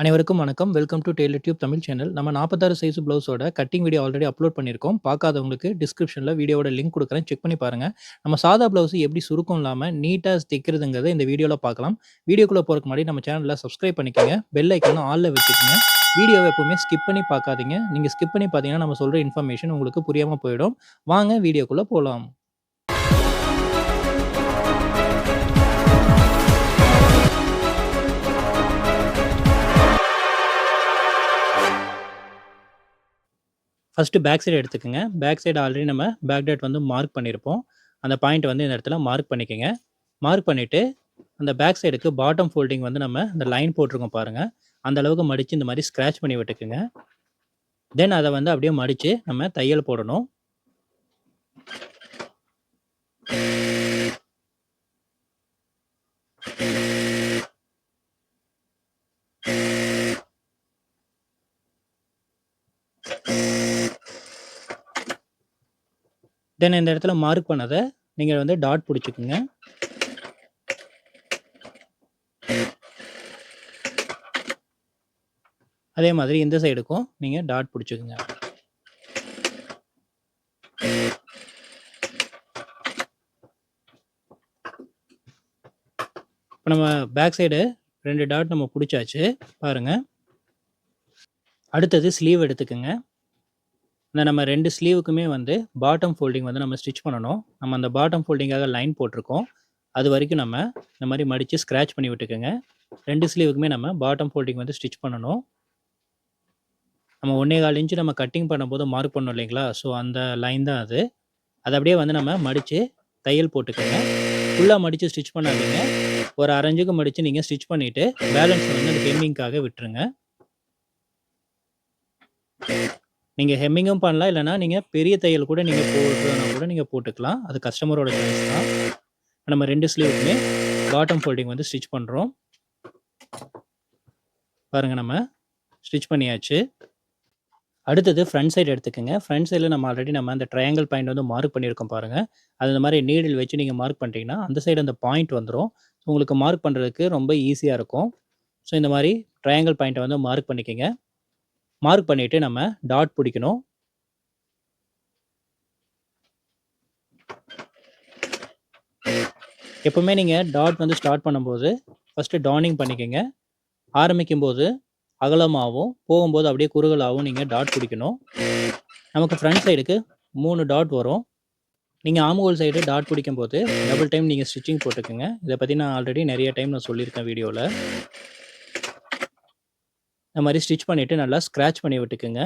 அனைவருக்கும் வணக்கம். Welcome to tailor tube Tamil channel. நம்ம 46 சைஸ் ப்ளவுஸோட கட்டிங் வீடியோ ஆல்ரெடி அப்லோட் பண்ணியிருக்கோம். பார்க்காதவங்களுக்கு டிஸ்கிரிப்ஷனில் வீடியோவோட லிங்க் கொடுக்குறேன் செக் பண்ணி பாருங்கள் நம்ம சாதா ப்ளவுஸ் எப்படி சுருக்கம் இல்லாமல் நீட்டாக தைக்கிறதுங்கிறத இந்த வீடியோவில் பார்க்கலாம். வீடியோக்குள்ளே போகிறக்கு முன்னாடி நம்ம சேனலில் சப்ஸ்கிரைப் பண்ணிக்கங்க. பெல் ஐக்கனும் ஆலில் வச்சுக்கோங்க வீடியோவை எப்பவுமே ஸ்கிப் பண்ணி பார்க்காதீங்க. நீங்கள் ஸ்கிப் பண்ணி பார்த்தீங்கன்னா, நம்ம சொல்கிற இன்ஃபர்மேஷன் உங்களுக்கு புரியாமல் போயிடும். வாங்க வீடியோக்குள்ளே போகலாம் ஃபர்ஸ்ட்டு பேக் சைடு எடுத்துக்கங்க. பேக் சைடு ஆல்ரெடி நம்ம பேக் டேட் வந்து மார்க் பண்ணியிருப்போம். அந்த பாயிண்ட் வந்து இந்த இடத்துல மார்க் பண்ணிக்கோங்க மார்க் பண்ணிவிட்டு அந்த பேக் சைடுக்கு பாட்டம் ஃபோல்டிங் வந்து நம்ம இந்த லைன் போட்டிருக்கோம் பாருங்கள் அந்த அளவுக்கு மடித்து இந்த மாதிரி ஸ்க்ராட்ச் பண்ணி விட்டுக்குங்க. தென் அதை வந்து அப்படியே மடித்து நம்ம தையல் போடணும். தென் இந்த இடத்துல மார்க் பண்ணதை நீங்கள் வந்து டாட் பிடிச்சிக்குங்க. அதே மாதிரி இந்த சைடுக்கும் நீங்கள் டாட் பிடிச்சிக்குங்க. இப்போ நம்ம பேக் சைடு ரெண்டு டாட் நம்ம பிடிச்சாச்சு பாருங்கள் அடுத்தது ஸ்லீவ் எடுத்துக்கங்க. இந்த நம்ம ரெண்டு ஸ்லீவுக்குமே வந்து பாட்டம் ஃபோல்டிங் வந்து நம்ம ஸ்டிச் பண்ணணும். நம்ம அந்த பாட்டம் ஃபோல்டிங்காக லைன் போட்டிருக்கோம். அது வரைக்கும் நம்ம இந்த மாதிரி மடித்து ஸ்க்ராட்ச் பண்ணி விட்டுக்கோங்க ரெண்டு ஸ்லீவுக்குமே நம்ம பாட்டம் ஃபோல்டிங் வந்து ஸ்டிச் பண்ணணும். நம்ம ஒன்றே கால் இன்ச்சு நம்ம கட்டிங் பண்ணும்போது மார்க் பண்ணோம் இல்லைங்களா? ஸோ அந்த லைன் தான் அது. அதை அப்படியே வந்து நம்ம மடித்து தையல் போட்டுக்கோங்க ஃபுல்லாக மடித்து ஸ்டிச் பண்ணாதீங்க. ஒரு அரைஞ்சுக்கு மடித்து நீங்கள் ஸ்டிச் பண்ணிவிட்டு பேலன்ஸ் வந்து அந்த ஹெம்மிங்காக விட்டுருங்க. நீங்க ஹெம்மிங்கும் பண்ணலாம். இல்லன்னா நீங்க பெரிய தையல் கூட நீங்க போட்டுனா கூட நீங்க போட்டுக்கலாம். அது கஸ்டமரோட சாய்ஸ் தான். நம்ம ரெண்டு ஸ்லீவுக்குமே பாட்டம் ஃபோல்டிங் வந்து ஸ்டிச் பண்றோம். பாருங்க நம்ம ஸ்டிச் பண்ணியாச்சு. அடுத்தது ஃப்ரண்ட் சைடு எடுத்துக்கோங்க ஃப்ரண்ட் சைடில் நம்ம ஆல்ரெடி நம்ம அந்த ட்ரையாங்கிள் பாயிண்ட் வந்து மார்க் பண்ணியிருக்கோம் பாருங்கள் அது இந்த மாதிரி நீடில் வச்சு நீங்கள் மார்க் பண்ணிட்டீங்கன்னா, அந்த சைடு அந்த பாயிண்ட் வந்துரும். உங்களுக்கு மார்க் பண்ணுறதுக்கு ரொம்ப ஈஸியாக இருக்கும். ஸோ இந்த மாதிரி ட்ரையாங்கிள் பாயிண்ட்டை வந்து மார்க் பண்ணிக்கங்க. மார்க் பண்ணிட்டு நம்ம டாட் பிடிக்கணும் எப்பவுமே நீங்கள் டாட் வந்து ஸ்டார்ட் பண்ணும்போது, ஃபர்ஸ்ட்டு பண்ணிக்கோங்க ஆரம்பிக்கும் ஆரம்பிக்கும்போது அகலமாகவும் போகும்போது அப்படியே குறுகலாகவும் நீங்கள் டாட் பிடிக்கணும் நமக்கு ஃப்ரண்ட் சைடுக்கு மூணு டாட் வரும். நீங்கள் ஆர்ம் சைடு டாட் புடிக்கும்போது, டபுள் டைம் நீங்கள் ஸ்டிச்சிங் போட்டுக்கங்க. இதை பற்றி நான் ஆல்ரெடி நிறைய டைம் நான் சொல்லியிருக்கேன் வீடியோவில் இந்த மாதிரி ஸ்டிச் பண்ணிவிட்டு நல்லா ஸ்க்ராச் பண்ணி விட்டுக்குங்க.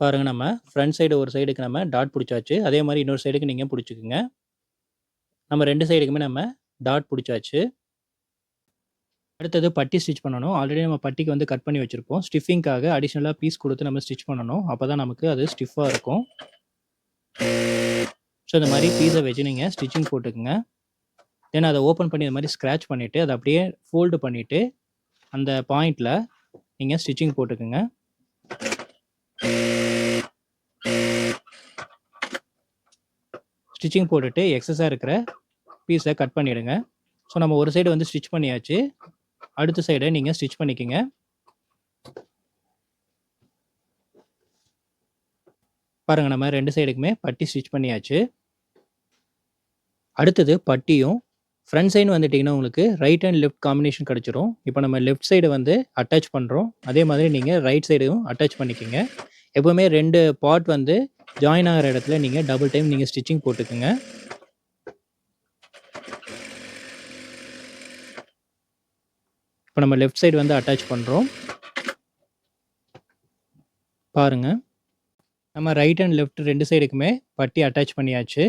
பாருங்கள் நம்ம ஃப்ரண்ட் சைடு ஒரு சைடுக்கு நம்ம டாட் பிடிச்சாச்சு அதே மாதிரி இன்னொரு சைடுக்கு நீங்கள் பிடிச்சிக்குங்க நம்ம ரெண்டு சைடுக்குமே நம்ம டாட் பிடிச்சாச்சு அடுத்தது பட்டி ஸ்டிச் பண்ணணும். ஆல்ரெடி நம்ம பட்டிக்கு வந்து கட் பண்ணி வச்சுருப்போம் ஸ்டிஃபிங்க்காக அடிஷ்னலாக பீஸ் கொடுத்து நம்ம ஸ்டிச் பண்ணணும். அப்பதான் நமக்கு அது ஸ்டிஃபாக இருக்கும். ஸோ இந்த மாதிரி பீஸை வச்சு நீங்கள் ஸ்டிச்சிங் போட்டுக்குங்க. தென் அதை ஓப்பன் பண்ணி இந்த மாதிரி ஸ்க்ராட்ச் பண்ணிவிட்டு அதை அப்படியே ஃபோல்டு பண்ணிவிட்டு அந்த பாயிண்ட்ல நீங்க ஸ்டிச்சிங் போட்டுக்குங்க. ஸ்டிச்சிங் போட்டுட்டு எக்ஸஸாக இருக்கிற பீஸை கட் பண்ணிடுங்க. ஸோ நம்ம ஒரு சைடு வந்து ஸ்டிச் பண்ணியாச்சு. அடுத்த சைடை நீங்கள் ஸ்டிச் பண்ணிக்கோங்க பாருங்கள் நம்ம ரெண்டு சைடுக்குமே பட்டி ஸ்டிச் பண்ணியாச்சு. அடுத்தது பட்டியும் ஃப்ரண்ட் சைடு வந்துட்டிங்கன்னா உங்களுக்கு ரைட் அண்ட் லெஃப்ட் காம்பினேஷன் கிடச்சிரும் இப்போ நம்ம லெஃப்ட் சைடு வந்து அட்டாச் பண்ணுறோம் அதே மாதிரி நீங்கள் ரைட் சைடும் அட்டாச் பண்ணிக்கங்க. எப்போவுமே ரெண்டு பார்ட் வந்து ஜாயின் ஆகிற இடத்துல நீங்கள் டபுள் டைம் நீங்கள் ஸ்டிச்சிங் போட்டுக்குங்க. இப்போ நம்ம லெஃப்ட் சைடு வந்து அட்டாச் பண்ணுறோம் பாருங்க. நம்ம ரைட் அண்ட் லெஃப்ட் ரெண்டு சைடுக்குமே பட்டி அட்டாச் பண்ணியாச்சு.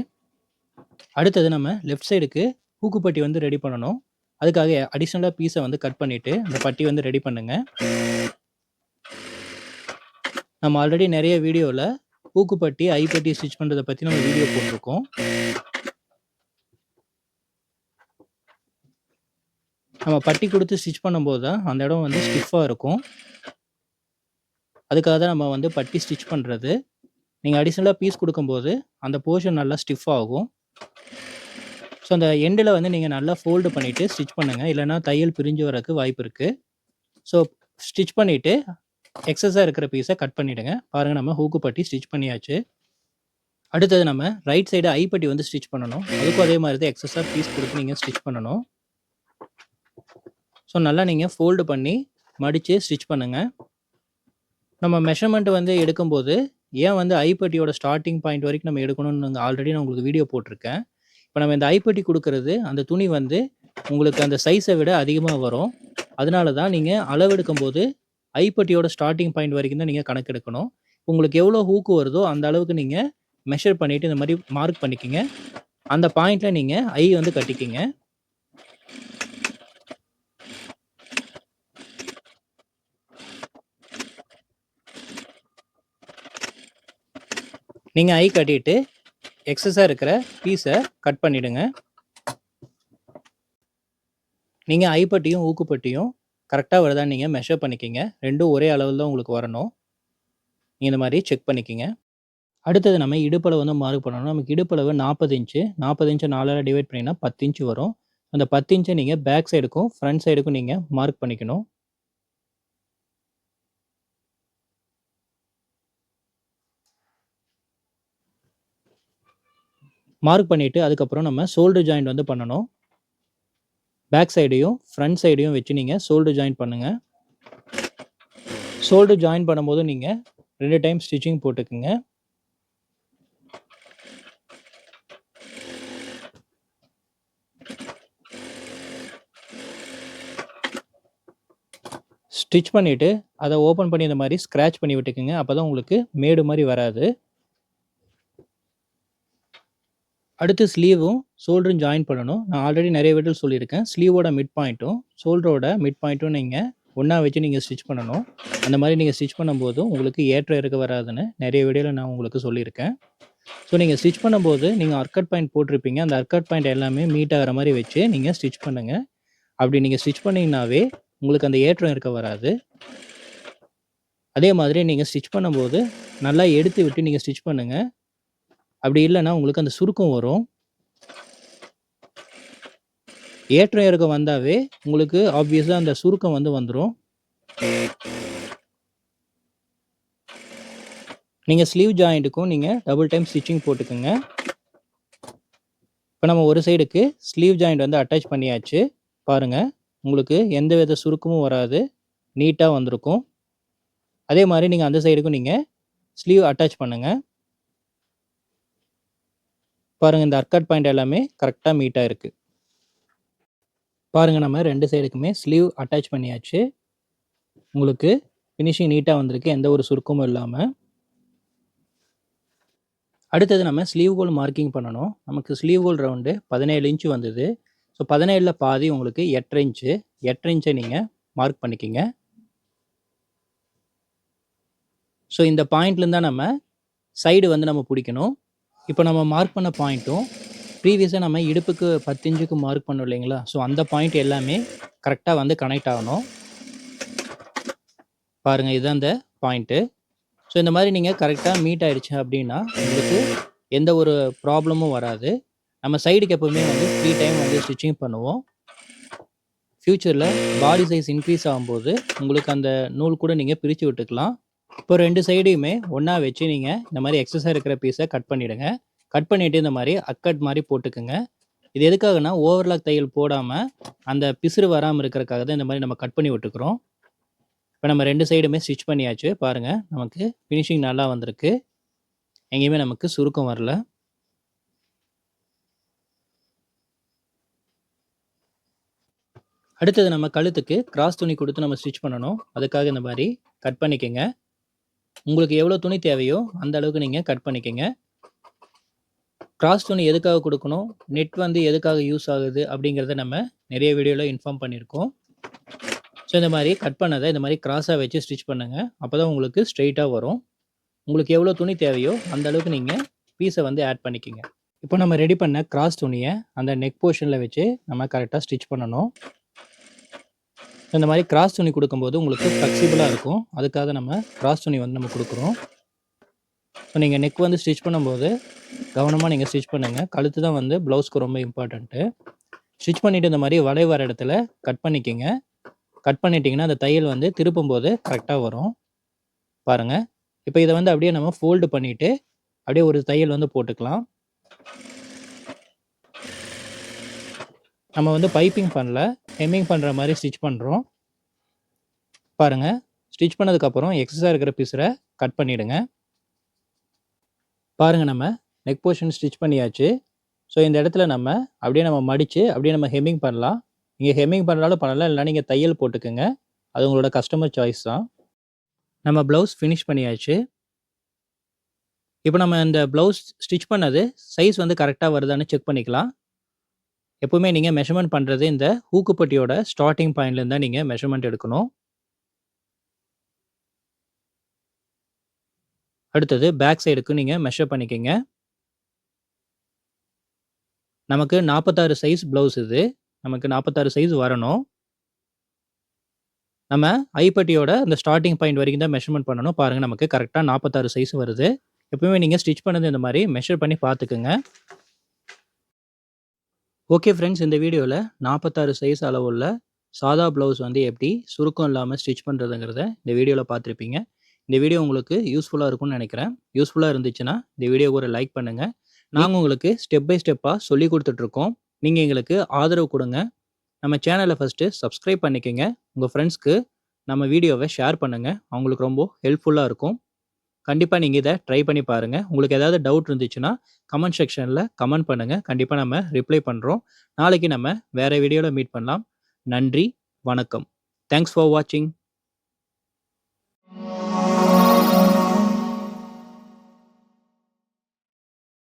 அடுத்தது நம்ம லெஃப்ட் சைடுக்கு ஹூக்கு பட்டி வந்து ரெடி பண்ணணும். அதுக்காக அடிஷ்னலாக பீஸை வந்து கட் பண்ணிவிட்டு இந்த பட்டி வந்து ரெடி பண்ணுங்க. நம்ம ஆல்ரெடி நிறைய வீடியோவில் ஹூக்கு பட்டி, ஐ பட்டி ஸ்டிச் பண்ணுறதை பற்றி நம்ம வீடியோ போட்டிருக்கோம். நம்ம பட்டி கொடுத்து ஸ்டிச் பண்ணும்போது தான், அந்த இடம் வந்து ஸ்டிஃபாக இருக்கும். அதுக்காக தான் நம்ம வந்து பட்டி ஸ்டிச் பண்ணுறது நீங்கள் அடிஷ்னலாக பீஸ் கொடுக்கும்போது அந்த போர்ஷன் நல்லா ஸ்டிஃப் ஆகும். ஸோ அந்த எண்டில் வந்து நீங்கள் நல்லா ஃபோல்டு பண்ணிவிட்டு ஸ்டிச் பண்ணுங்கள் இல்லைன்னா தையல் பிரிஞ்சு வரக்கு வாய்ப்பு இருக்குது ஸோ ஸ்டிச் பண்ணிவிட்டு எக்ஸஸாக இருக்கிற பீஸை கட் பண்ணிவிடுங்க பாருங்கள் நம்ம ஹூக்கு பட்டி ஸ்டிச் பண்ணியாச்சு. அடுத்தது நம்ம ரைட் சைடு ஐப்பட்டி வந்து ஸ்டிச் பண்ணணும். அதுக்கும் அதே மாதிரி தான் எக்ஸஸாக பீஸ் கொடுத்து நீங்கள் ஸ்டிச் பண்ணணும். ஸோ நல்லா நீங்கள் ஃபோல்டு பண்ணி மடித்து ஸ்டிச் பண்ணுங்கள் நம்ம மெஷர்மெண்ட் வந்து எடுக்கும்போது ஏன் வந்து ஐப்பட்டியோட ஸ்டார்டிங் பாயிண்ட் வரைக்கும் நம்ம எடுக்கணும்னு ஆல்ரெடி நான் உங்களுக்கு வீடியோ போட்டிருக்கேன். இப்போ நம்ம இந்த ஐப்பட்டி கொடுக்கறது அந்த துணி வந்து உங்களுக்கு அந்த சைஸை விட அதிகமாக வரும். அதனால தான் நீங்கள் அளவெடுக்கும் போது ஐப்பட்டியோட ஸ்டார்டிங் பாயிண்ட் வரைக்கும் தான் நீங்கள் கணக்கெடுக்கணும் உங்களுக்கு எவ்வளோ ஹூக்கு வருதோ அந்த அளவுக்கு நீங்கள் மெஷர் பண்ணிவிட்டு இந்த மாதிரி மார்க் பண்ணிக்கிங்க. அந்த பாயிண்டில் நீங்கள் ஐ வந்து கட்டிக்கிங்க. நீங்கள் ஐ கட்டிட்டு எக்ஸஸாக இருக்கிற பீஸை கட் பண்ணிவிடுங்க நீங்கள் ஐப்பட்டியும் ஊக்குப்பட்டியும் கரெக்டாக வருதான்னு நீங்கள் மெஷர் பண்ணிக்கிங்க. ரெண்டும் ஒரே அளவில் தான் உங்களுக்கு வரணும். நீங்கள் இந்த மாதிரி செக் பண்ணிக்கிங்க. அடுத்தது நம்ம இடுப்பளவு வந்து மார்க் பண்ணணும். நமக்கு இடுப்பளவு நாற்பது இன்ச்சு நாற்பது இன்ச்சு நாலால் டிவைட் பண்ணிங்கன்னா பத்து இன்ச்சு வரும். அந்த பத்து இன்ச்சை நீங்கள் பேக் சைடுக்கும் ஃப்ரண்ட் சைடுக்கும் நீங்கள் மார்க் பண்ணிக்கணும். மார்க் பண்ணிவிட்டு அதுக்கப்புறம் நம்ம ஷோல்டர் ஜாயிண்ட் வந்து பண்ணணும். பேக் சைடையும் ஃப்ரண்ட் சைடையும் வச்சு நீங்கள் ஷோல்டர் ஜாயின் பண்ணுங்கள் ஷோல்டர் ஜாயின் பண்ணும்போது நீங்கள் ரெண்டு டைம் ஸ்டிச்சிங் போட்டுக்குங்க. ஸ்டிச் பண்ணிவிட்டு அதை ஓப்பன் பண்ணி இந்த மாதிரி ஸ்க்ராட்ச் பண்ணி விட்டுக்குங்க. அப்போ தான் உங்களுக்கு மேடு மாதிரி வராது. அடுத்து ஸ்லீவும் ஷோல்டரும் ஜாயின் பண்ணணும். நான் ஆல்ரெடி நிறைய வீட்டில் சொல்லியிருக்கேன். ஸ்லீவோட மிட் பாயிண்ட்டும் ஷோல்டரோட மிட் பாயிண்ட்டும் நீங்கள் ஒன்றா வச்சு நீங்கள் ஸ்டிச் பண்ணணும். அந்த மாதிரி நீங்கள் ஸ்டிச் பண்ணும்போதும் உங்களுக்கு ஏற்ற இறக்க வராதுன்னு நிறைய வீடியோவில் நான் உங்களுக்கு சொல்லியிருக்கேன். ஸோ நீங்கள் ஸ்டிச் பண்ணும்போது நீங்கள் அர்க்கட் பாயிண்ட் போட்டிருப்பீங்க. அந்த அர்க்கட் பாயிண்ட் எல்லாமே மீட் ஆகிற மாதிரி வச்சு நீங்கள் ஸ்டிச் பண்ணுங்கள் அப்படி நீங்கள் ஸ்டிச் பண்ணிங்கனாவே உங்களுக்கு அந்த ஏற்றம் இருக்க வராது. அதே மாதிரி நீங்கள் ஸ்டிச் பண்ணும்போது நல்லா எடுத்து விட்டு நீங்கள் ஸ்டிச் பண்ணுங்கள் அப்படி இல்லைன்னா உங்களுக்கு அந்த சுருக்கம் வரும். ஏற்றம் இறக்கம் வந்தாவே உங்களுக்கு ஆப்வியஸாக அந்த சுருக்கம் வந்து வந்துடும் நீங்கள் ஸ்லீவ் ஜாயிண்ட்டுக்கும் நீங்கள் டபுள் டைம் ஸ்டிச்சிங் போட்டுக்கோங்க. இப்போ நம்ம ஒரு சைடுக்கு ஸ்லீவ் ஜாயிண்ட் வந்து அட்டாச் பண்ணியாச்சு. பாருங்கள் உங்களுக்கு எந்த வித சுருக்கமும் வராது. நீட்டாக வந்திருக்கும். அதே மாதிரி நீங்கள் அந்த சைடுக்கும் நீங்கள் ஸ்லீவ் அட்டாச் பண்ணுங்கள் பாருங்கள் இந்த அர்கட் பாயிண்ட் எல்லாமே கரெக்டாக மீட்டாக இருக்குது பாருங்கள் நம்ம ரெண்டு சைடுக்குமே ஸ்லீவ் அட்டாச் பண்ணியாச்சு. உங்களுக்கு ஃபினிஷிங் நீட்டாக வந்திருக்கு எந்த ஒரு சுருக்கமும் இல்லாமல் அடுத்தது நம்ம ஸ்லீவ் கோல் மார்க்கிங் பண்ணணும். நமக்கு ஸ்லீவ் கோல் ரவுண்டு பதினேழு இன்ச்சு வந்தது. ஸோ பதினேழில் பாதி உங்களுக்கு எட்டரை இன்ச்சு எட்டரை இன்ச்சை நீங்கள் மார்க் பண்ணிக்கிங்க. ஸோ இந்த பாயிண்ட்லேருந்து தான் நம்ம சைடு வந்து நம்ம பிடிக்கணும். இப்போ நம்ம மார்க் பண்ண பாயிண்ட்டும் ப்ரீவியஸாக நம்ம இடுப்புக்கு பத்து இன்ச்சுக்கு மார்க் பண்ணோம் இல்லைங்களா? ஸோ அந்த பாயிண்ட் எல்லாமே கரெக்டாக வந்து கனெக்ட் ஆகணும். பாருங்கள் இதுதான் அந்த பாயிண்ட்டு ஸோ இந்த மாதிரி நீங்கள் கரெக்டாக மீட் ஆகிடுச்சு அப்படின்னா உங்களுக்கு எந்த ஒரு ப்ராப்ளமும் வராது. நம்ம சைடுக்கு எப்போவுமே வந்து த்ரீ டைம் வந்து ஸ்டிச்சிங் பண்ணுவோம். ஃப்யூச்சரில் பாடி சைஸ் இன்க்ரீஸ் ஆகும்போது உங்களுக்கு அந்த நூல் கூட நீங்கள் பிரித்து விட்டுக்கலாம். இப்போ ரெண்டு சைடையுமே ஒன்றா வச்சு நீங்கள் இந்த மாதிரி எக்ஸஸாக இருக்கிற பீஸை கட் பண்ணிவிடுங்க கட் பண்ணிவிட்டு இந்த மாதிரி அக்கட் மாதிரி போட்டுக்குங்க. இது எதுக்காகனா ஓவர்லாக் தையல் போடாமல் அந்த பிசுறு வராமல் இருக்கிறதுக்காக தான் இந்த மாதிரி நம்ம கட் பண்ணி விட்டுக்கிறோம். இப்போ நம்ம ரெண்டு சைடுமே ஸ்டிச் பண்ணியாச்சு. பாருங்கள் நமக்கு ஃபினிஷிங் நல்லா வந்திருக்கு. எங்கேயுமே நமக்கு சுருக்கம் வரல. அடுத்தது நம்ம கழுத்துக்கு கிராஸ் துணி கொடுத்து நம்ம ஸ்டிச் பண்ணணும். அதுக்காக இந்த மாதிரி கட் பண்ணிக்கோங்க. உங்களுக்கு எவ்வளோ துணி தேவையோ அந்த அளவுக்கு நீங்கள் கட் பண்ணிக்கோங்க. கிராஸ் துணி எதுக்காக கொடுக்கணும்? நெட் வந்து எதுக்காக யூஸ் ஆகுது? அப்படிங்கிறத நம்ம நிறைய வீடியோவில் இன்ஃபார்ம் பண்ணியிருக்கோம். ஸோ இந்த மாதிரி கட் பண்ணதை இந்த மாதிரி கிராஸாக வச்சு ஸ்டிச் பண்ணுங்கள் அப்போ தான் உங்களுக்கு ஸ்ட்ரெயிட்டாக வரும். உங்களுக்கு எவ்வளோ துணி தேவையோ அந்த அளவுக்கு நீங்கள் பீஸை வந்து ஆட் பண்ணிக்கோங்க. இப்போ நம்ம ரெடி பண்ண கிராஸ் துணியை அந்த நெக் போர்ஷனில் வச்சு நம்ம கரெக்டாக ஸ்டிச் பண்ணணும். இந்த மாதிரி கிராஸ் துணி கொடுக்கும்போது உங்களுக்கு ஃப்ளெக்சிபிளாக இருக்கும். அதுக்காக நம்ம கிராஸ் துணி வந்து நம்ம கொடுக்குறோம். ஸோ நீங்கள் நெக் வந்து ஸ்டிச் பண்ணும்போது கவனமாக நீங்கள் ஸ்டிச் பண்ணுங்கள் கழுத்து தான் வந்து ப்ளவுஸ்க்கு ரொம்ப இம்பார்ட்டண்ட்டு ஸ்டிச் பண்ணிவிட்டு இந்த மாதிரி வளை வர இடத்துல கட் பண்ணிக்கிங்க. கட் பண்ணிட்டீங்கன்னா அந்த தையல் வந்து திருப்பும்போது கரெக்டாக வரும். பாருங்கள் இப்போ இதை வந்து அப்படியே நம்ம ஃபோல்டு பண்ணிவிட்டு அப்படியே ஒரு தையல் வந்து போட்டுக்கலாம். நம்ம வந்து பைப்பிங் பண்ணல ஹெம்மிங் பண்ணுற மாதிரி ஸ்டிச் பண்ணுறோம் பாருங்கள் ஸ்டிச் பண்ணதுக்கப்புறம் எக்ஸஸாக இருக்கிற பீஸரை கட் பண்ணிவிடுங்க பாருங்கள் நம்ம நெக் போர்ஷன் ஸ்டிச் பண்ணியாச்சு. ஸோ இந்த இடத்துல நம்ம அப்படியே நம்ம மடித்து அப்படியே நம்ம ஹெம்மிங் பண்ணலாம். நீங்கள் ஹெம்மிங் பண்ணுறாலும் பண்ணலாம் இல்லைனா நீங்கள் தையல் போட்டுக்குங்க. அது உங்களோட கஸ்டமர் சாய்ஸ் தான். நம்ம ப்ளவுஸ் ஃபினிஷ் பண்ணியாச்சு. இப்போ நம்ம இந்த ப்ளவுஸ் ஸ்டிச் பண்ணது சைஸ் வந்து கரெக்டாக வருதான்னு செக் பண்ணிக்கலாம். எப்பவுமே நீங்கள் மெஷர்மெண்ட் பண்ணுறது இந்த ஹூக்குப்பட்டியோட ஸ்டார்டிங் பாயிண்ட்லேருந்து தான் நீங்கள் மெஷர்மெண்ட் எடுக்கணும். அடுத்தது பேக் சைடுக்கு நீங்கள் மெஷர் பண்ணிக்கோங்க. நமக்கு நாற்பத்தாறு சைஸ் ப்ளவுஸ் இது. நமக்கு நாற்பத்தாறு சைஸ் வரணும். நம்ம ஐப்பட்டியோட அந்த ஸ்டார்டிங் பாயிண்ட் வரைக்கும் தான் மெஷர்மெண்ட் பண்ணணும். பாருங்கள் நமக்கு கரெக்டாக நாற்பத்தாறு சைஸ் வருது. எப்பவுமே நீங்கள் ஸ்டிச் பண்ணது இந்த மாதிரி மெஷர் பண்ணி பார்த்துக்குங்க. ஓகே ஃப்ரெண்ட்ஸ் இந்த வீடியோவில் நாற்பத்தாறு சைஸ் அளவுள்ள சாதா ப்ளவுஸ் வந்து எப்படி சுருக்கம் இல்லாமல் ஸ்டிச் பண்ணுறதுங்கிறத இந்த வீடியோவில் பார்த்துருப்பீங்க. இந்த வீடியோ உங்களுக்கு யூஸ்ஃபுல்லாக இருக்கும்னு நினைக்கிறேன். யூஸ்ஃபுல்லாக இருந்துச்சுன்னா இந்த வீடியோ ஒரு லைக் பண்ணுங்கள் நாங்கள் உங்களுக்கு ஸ்டெப் பை ஸ்டெப்பாக சொல்லி கொடுத்துட்ருக்கோம். நீங்கள் எங்களுக்கு ஆதரவு கொடுங்க. நம்ம சேனலை ஃபஸ்ட்டு சப்ஸ்கிரைப் பண்ணிக்கோங்க. உங்கள் ஃப்ரெண்ட்ஸ்க்கு நம்ம வீடியோவை ஷேர் பண்ணுங்கள் அவங்களுக்கு ரொம்ப ஹெல்ப்ஃபுல்லாக இருக்கும். கண்டிப்பாக நீங்கள் இதை ட்ரை பண்ணி பாருங்கள் உங்களுக்கு ஏதாவது டவுட் இருந்துச்சுன்னா கமெண்ட் செக்ஷனில் கமெண்ட் பண்ணுங்கள் கண்டிப்பாக நம்ம ரிப்ளை பண்ணுறோம் நாளைக்கு நம்ம வேறு வீடியோவில் மீட் பண்ணலாம். நன்றி வணக்கம். தேங்க்ஸ் ஃபார் வாட்சிங்